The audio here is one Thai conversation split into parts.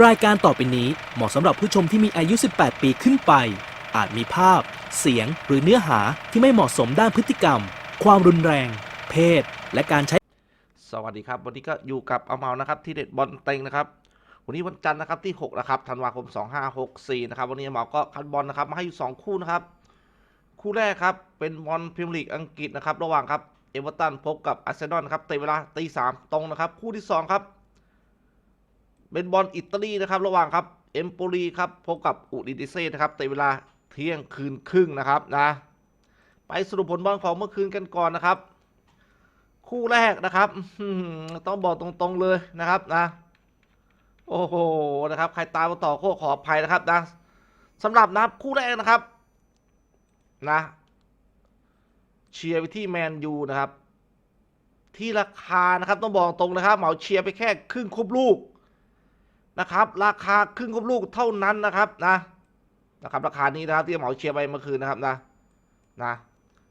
รายการต่อไปนี้เหมาะสำหรับผู้ชมที่มีอายุ 18 ปีขึ้นไป อาจมีภาพ เสียง หรือเนื้อหาที่ไม่เหมาะสมด้านพฤติกรรม ความรุนแรง เพศ และการใช้ สวัสดีครับ วันนี้ก็อยู่กับเอาเมานะครับ ที่เด็ดบอลเต็งนะครับ วันนี้วันจันทร์นะครับที่ 6 นะครับธันวาคม 2564 นะครับ วันนี้เอาเมาก็คัดบอลนะครับมาให้อยู่ 2 คู่นะครับ คู่แรกครับเป็นบอลพรีเมียร์ลีกอังกฤษนะครับระหว่างครับเอเวอร์ตันพบกับอาร์เซนอลนะครับเตะเวลาตีสามตรงนะครับ คู่ที่ 2 ครับ เป็นบอลอิตาลีนะครับ ระหว่างครับเอมโปลีครับพบกับอุดิดิเซ่นะครับเตะเวลาเที่ยงคืนครึ่งนะครับนะไปสรุปผลบอลของเมื่อคืนกันก่อนนะครับ คู่แรกนะครับต้องบอกตรงๆเลยนะครับนะโอ้โหนะครับ ใครตามมาต่อโคขออภัยนะครับนะสำหรับนะครับคู่แรกนะครับนะเชียร์ไปที่แมนยูนะครับ ที่ราคานะครับต้องบอกตรงนะครับ เหมาเชียร์ไปแค่ครึ่งครบลูก นะครับ ราคาครึ่งครบลูกเท่านั้นนะครับนะนะครับ ราคานี้นะครับที่เหมาเชียร์ไปเมื่อคืนนะครับนะนะ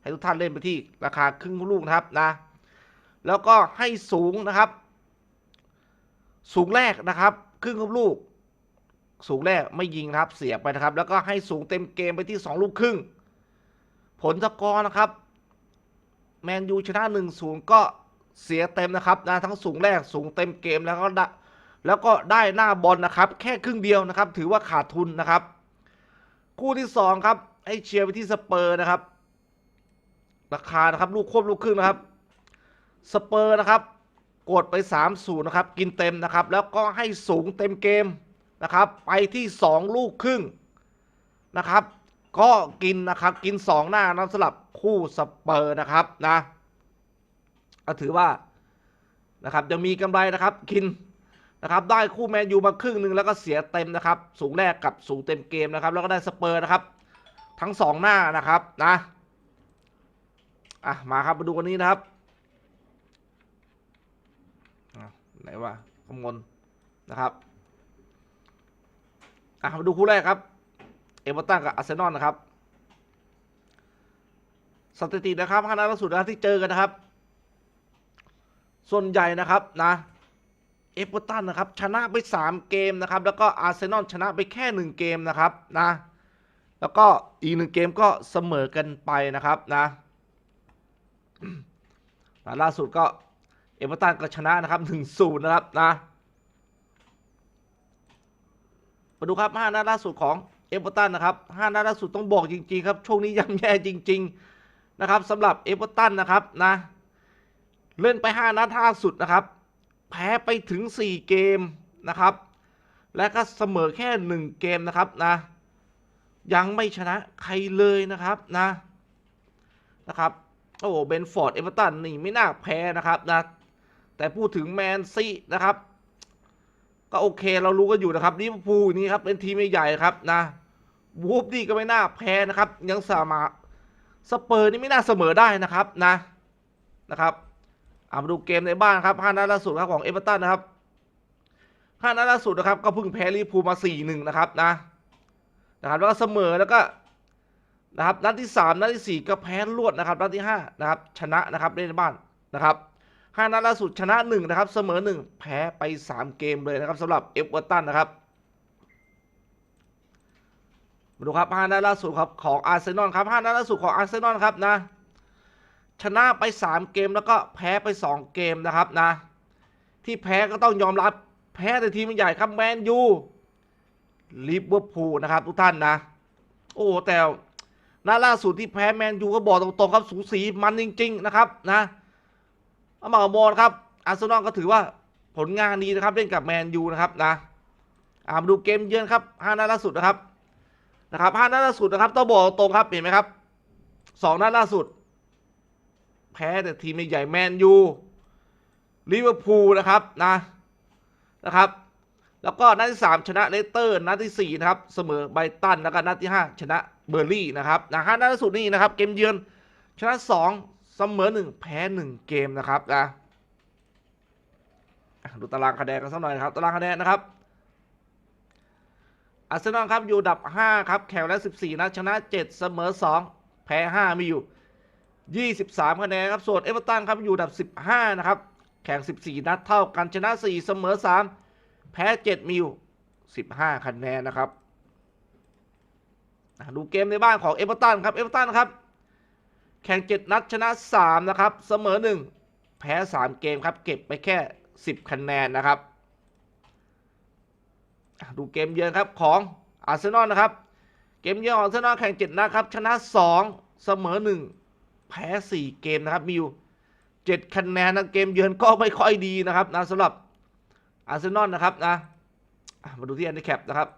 ให้ทุกท่านเล่นไปที่ราคาครึ่งครบลูกนะครับนะ แล้วก็ให้สูงนะครับ สูงแรกนะครับ ครึ่งครบลูก สูงแรกไม่ยิงนะครับ เสียไปนะครับ แล้วก็ให้สูงเต็มเกมไปที่ 2 ลูกครึ่ง ผลสกอร์นะครับ แมนยูชนะ1นศูนย์ก็เสียเต็มนะครับนะทั้งสูงแรกสูงเต็มเกมแล้วก็ แล้วก็ได้หน้าบอลนะครับแค่ครึ่งเดียวนะครับ ถือว่าขาดทุนนะครับ คู่ที่สองครับให้เชียร์ไปที่สเปอร์นะครับ ราคานะครับลูกควบลูกครึ่งนะครับสเปอร์นะครับ กดไป3-0นะครับ กินเต็มนะครับ แล้วก็ให้สูงเต็มเกมนะครับ ไปที่ 2 ลูกครึ่งนะครับ ก็กินนะครับกิน 2 หน้านะสำหรับคู่สเปอร์นะครับนะก็ถือว่านะครับยังมีกำไรนะครับกิน นะครับได้คู่แมนยูมาครึ่งหนึ่งแล้วก็เสียเต็มนะครับ สูงแรกกับสูงเต็มเกมนะครับ แล้วก็ได้สเปอร์นะครับ ทั้ง2หน้านะครับนะอะมาครับมาดูกันนี้นะครับอะไหนว่าขมลนะครับอะมาดูคู่แรกครับเอเวอร์ตันกับอาร์เซนอลนะครับสถิตินะครับห้านัดล่าสุดนะที่เจอกันนะครับ ส่วนใหญ่นะครับนะ เอเวอร์ตันนะครับชนะไป 3 เกมนะครับ แล้วก็อาร์เซนอลชนะไปแค่ 1 เกมนะครับนะแล้วก็อีกหนึ่งเกมก็เสมอกันไปนะครับนะอ่ล่าสุดก็เอเวอร์ตันก็ชนะนะครับ1นศูนย์นะครับนะมาดูครับ5นัดล่าสุดของเอเวอร์ตันนะครับ5นัดล่าสุดต้องบอกจริง ๆ ครับช่วงนี้ย่ำแย่จริง ๆนะครับสำหรับเอเวอร์ตันนะครับนะเล่นไป 5 นัดล่าสุดนะครับ แพ้ไปถึง 4 เกมนะครับ และก็เสมอแค่ 1 เกมนะครับนะ ยังไม่ชนะใครเลยนะครับนะนะครับโอ้เบนฟอร์ดเอเวอร์ตันนี่ไม่น่าแพ้นะครับนะแต่พูดถึงแมนซีนะครับ ก็โอเคเรารู้กันอยู่นะครับลิเวอร์พูลนี่ครับเป็นทีมใหญ่ครับนะวูฟนี่ก็ไม่น่าแพ้นะครับ ยังสามารถสเปอร์นี่ไม่น่าเสมอได้นะครับนะนะครับ เอามาดูเกมในบ้านครับห้านัดล่าสุดครับของเอเวอร์ตันนะครับห้านัดล่าสุดนะครับก็เพิ่งแพ้ลิพูมาสี่หนึ่งนะครับนะนะครับแล้วก็เสมอแล้วก็นะครับนัดที่สามนัดที่สี่ก็แพ้รวดนะครับนัดที่ห้านะครับชนะนะครับเล่นในบ้านนะครับห้านัดล่าสุดชนะหนึ่งนะครับเสมอหนึ่งแพ้ไปสามเกมเลยนะครับสำหรับเอเวอร์ตันนะครับมาดูครับห้านัดล่าสุดครับของอาร์เซนอลครับห้านัดล่าสุดของอาร์เซนอลครับนะ ชนะไปสามเกมแล้วก็แพ้ไปสองเกมนะครับนะ ที่แพ้ก็ต้องยอมรับแพ้แต่ทีมใหญ่ครับแมนยูลิเวอร์พูลนะครับทุกท่านนะ โอ้แต่นัดล่าสุดที่แพ้แมนยูก็บอกตรงๆครับสูสีมันจริง ๆ นะครับนะเอามาบอลครับอาร์เซนอลก็ถือว่าผลงานดีนะครับเล่นกับแมนยูนะครับนะอามาดูเกมเยือนครับห้านัดล่าสุดนะครับนะครับห้านัดล่าสุดนะครับต้องบอกตรงครับเห็นไหมครับสองนัดล่าสุด พ้แต่ทีมใหญ่แมนยูลิเวอร์พูลนะครับนะนะครับ แล้วก็นัดที่สามชนะเลสเตอร์นัดที่สี่นะครับเสมอไบตันแล้วก็นัดที่ห้าชนะเบอร์ลี่นะครับนะห้านัดล่าสุดนี่นะครับ เกมเยือนชนะสองเสมอหนึ่งแพ้หนึ่งเกมนะครับนะดูตารางคะแนนกันสักหน่อยนะครับตารางคะแนนนะครับอาร์เซนอลครับอยู่อันดับ 5 ครับ แข่งแล้ว 14 นัดชนะ 7 เสมอ 2 แพ้ 5 มีอยู่ 23 คะแนนครับ ส่วนเอเวอร์ตันครับอยู่อันดับ 15 นะครับ แข่ง 14 นัดเท่ากันชนะ 4 เสมอ 3 แพ้ 7 มีอยู่ 15 คะแนนนะครับดูเกมในบ้านของเอเวอร์ตันครับ เอเวอร์ตันครับ แข่ง 7 นัดชนะ 3 นะครับ เสมอ 1 แพ้ 3 เกมครับ เก็บไปแค่ 10 คะแนนนะครับ ดูเกมเยือนครับของอาร์เซนอลนะครับ เกมเยือนของอาร์เซนอลแข่ง 7 นัดครับ ชนะ 2 เสมอ 1 แพ้4เกมนะครับมีอยู่7คะแนนนะเกมเยือนก็ไม่ค่อยดีนะครับนะสำหรับอาร์เซนอลนะครับนะมาดูที่แอนดิแคปนะครับ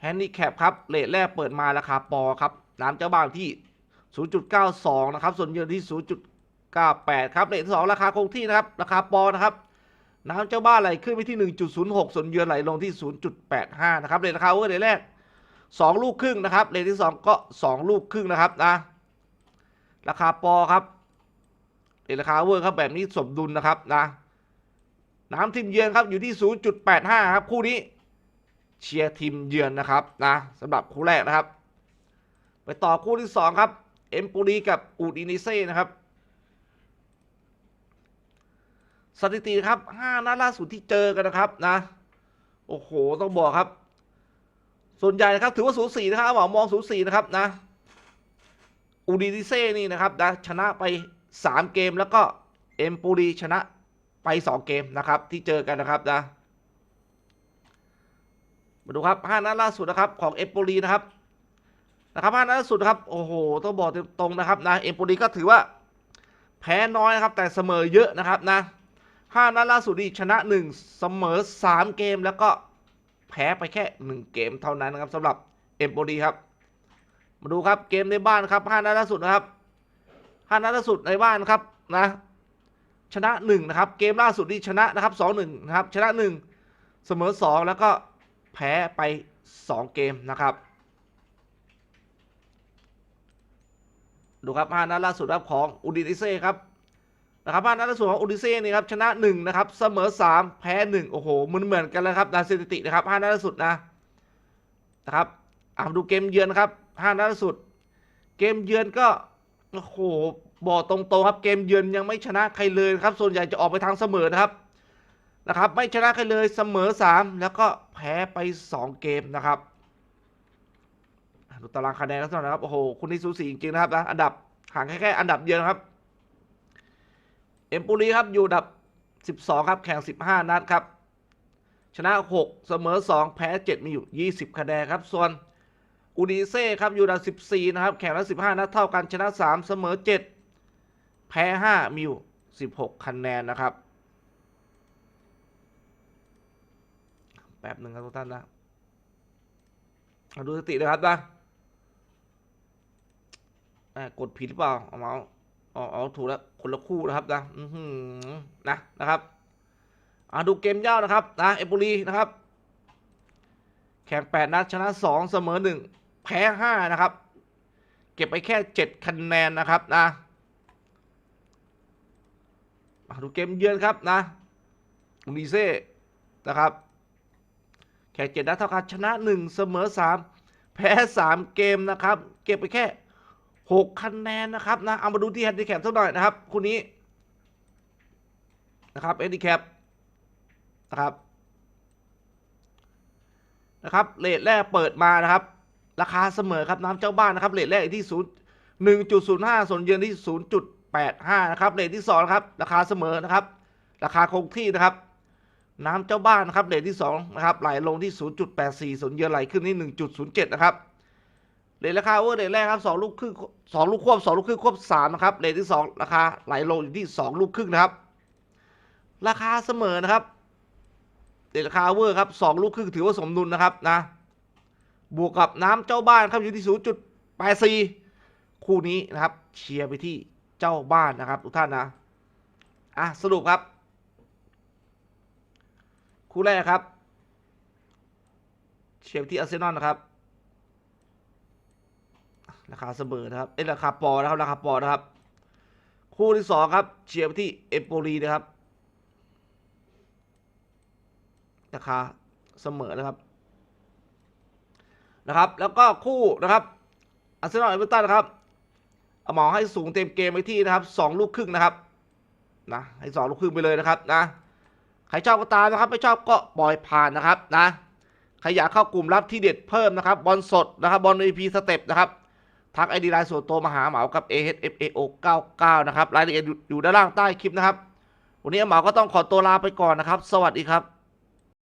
แฮนดิแคปครับเลทแรกเปิดมาราคาปอครับน้ำเจ้าบ้านที่ 0.92 นะครับ ส่วนเยือนที่ 0.98 ครับเลทที่สองราคาคงที่นะครับ ราคาปอนะครับ น้ำเจ้าบ้านไหลขึ้นไปที่ 1.06 ส่วนเยือนไหลลงที่ 0.85 นะครับเลทราคาเวอร์เลทแรก 2 ลูกครึ่งนะครับเลทที่ 2 ก็ 2 ลูกครึ่งนะครับนะราคาปอครับเลทราคาเวอร์ครับแบบนี้สมดุลนะครับนะน้ำทีมเยือนครับอยู่ที่ 0.85 ครับคู่นี้เชียร์ทีมเยือนนะครับนะสำหรับคู่แรกนะครับ ไปต่อคู่ที่ 2 ครับ เอ็มปูรีกับอูดินิเซ่นะครับ สถิตินะครับ5นัดล่าสุดที่เจอกันนะครับนะ โอ้โหต้องบอกครับ ส่วนใหญ่นะครับถือว่าสูสีนะครับหมอมองสูสีนะครับนะอูดินิเซ่นี่นะครับนะชนะไป 3 เกมแล้วก็เอ็มปูรีชนะไป 2 เกมนะครับที่เจอกันนะครับนะมาดูครับห้านัดล่าสุดนะครับของเอมโปลีนะครับนะครับห้านัดล่าสุดครับโอ้โหต้องบอกตรงๆนะครับนะเอมโปลีก็ถือว่าแพ้น้อยนะครับแต่เสมอเยอะนะครับนะ ห้านัดล่าสุดนี่ชนะหนึ่งเสมอสามเกมแล้วก็แพ้ไปแค่หนึ่งเกมเท่านั้นนะครับสำหรับเอมโปลีครับ มาดูครับเกมในบ้านครับห้านัดล่าสุดนะครับห้านัดล่าสุดในบ้านครับนะชนะหนึ่งนะครับเกมล่าสุดนี่ชนะนะครับสองหนึ่งนะครับชนะหนึ่งเสมอสองแล้วก็แพ้ไป2เกมนะครับดูครับ5นัดล่าสุดครับของอูดิเซ่ครับ นะครับ5นัดล่าสุดของอูดิเซ่นี่ครับชนะ1นะครับเสมอ 3 แพ้ 1 โอ้โหมือนเหมือนกันเลยครับนาสถิตินะครับ5นัดสุดนะนะครับอ่าดูเกมเยือนครับ5นัดสุด เกมเยือนก็โอ้โหบอกตรงๆครับเกมเยือนยังไม่ชนะใครเลยครับ ส่วนใหญ่จะออกไปทางเสมอนะครับนะครับ ไม่ชนะใครเลยเสมอ 3 แล้วก็แพ้ไป 2 เกมนะครับดูตารางคะแนนกันสักหน่อยนะครับโอ้โหคุณนี่สูสีจริงๆนะครับนะอันดับห่างแค่แค่อันดับเดียวนะครับ เอ็มปูรีครับอยู่ดับ 12 ครับ แข่ง 15 นัดครับ ชนะ 6 เสมอ 2 แพ้ 7 มีอยู่ 20 คะแนนครับ ส่วนอูดีเซ่ครับอยู่ดับ 14 นะครับ แข่งล้ว15 นัดเท่ากันชนะ 3 เสมอ 7 แพ้ 5 มีอยู่ 16 คะแนนนะครับ แป๊บหนึ่งครับทุกท่านนะเอาดูสติเลยครับนะกดผิดหรือเปล่าเอาเมาส์ อาเอถูกแล้วคนละคู่นะครับนะอืนะนะครับเอาดูเกมยานะครับนะเอปุรีนะครับ แข่งแปดนัดชนะสองเสมอหนึ่งแพ้ห้านะครับ เก็บไปแค่เจ็ดคะแนนนะครับนะมาดูเกมเยือนครับนะอุนิเซ่นะครับแข่งเจ็ดนัดเท่ากันชนะหนึ่งเสมอสามแพ้สามเกมนะครับ เก็บไปแค่ หกคะแนนนะครับนะเอามาดูที่แฮนดิแคปสักหน่อยนะครับคู่นี้นะครับแฮนดิแคปนะครับนะครับเลทแรกเปิดมานะครับ ราคาเสมอครับน้ำเจ้าบ้านนะครับเลทแรกที่ศูนย์หนึ่งจุดศูนย์ห้าส่วนเยือนที่ศูนย์จุดแปดห้านะครับเลทที่สองนะครับราคาเสมอนะครับ ราคาคงที่นะครับ น้ำเจ้าบ้านนะครับเลทที่2นะครับไหลลงที่0.84ส่วนเยือนไหลขึ้นที่1.07นะครับ เลทราคาโอเวอร์เลทแรกครับ2ลูกครึ่ง2ลูกควบ2ลูกครึ่งควบ3นะครับเลทที่2ราคาไหลลงอยู่ที่2ลูกครึ่งนะครับ ราคาเสมอนะครับเลทราคาโอเวอร์ครับ2ลูกครึ่งถือว่าสมดุลนะครับนะ บวกกับน้ำเจ้าบ้านครับอยู่ที่0.84คู่นี้นะครับ เชียร์ไปที่เจ้าบ้านนะครับ ทุกท่านนะอะสรุปครับ คู่แรกครับ เชียร์ที่อาร์เซนอลนะครับ ราคาเสมอนะครับ เอ้ยราคาปอนะครับ ราคาปอนะครับ คู่ที่สองครับ เชียร์ที่เอโปลีนะครับ ราคาเสมอนะครับ นะครับ แล้วก็คู่นะครับ อาร์เซนอลเอเวอร์ตันนะครับเอาหมอให้สูงเต็มเกมไปที่นะครับสองลูกครึ่งนะครับ นะ ให้สองลูกครึ่งไปเลยนะครับนะ ใครชอบก็ตามนะครับ ไม่ชอบก็ปล่อยผ่านนะครับนะ ใครอยากเข้ากลุ่มรับที่เด็ดเพิ่มนะครับ บอลสดนะครับ บอล EP สเต็ปนะครับ ทักไอดีไลน์ส่วนตัวมาหาเหมากับ AHFAO 99นะครับรายละเอียดอยู่อยู่ด้านล่างใต้คลิปนะครับ วันนี้เหมาก็ต้องขอตัวลาไปก่อนนะครับ สวัสดีครับ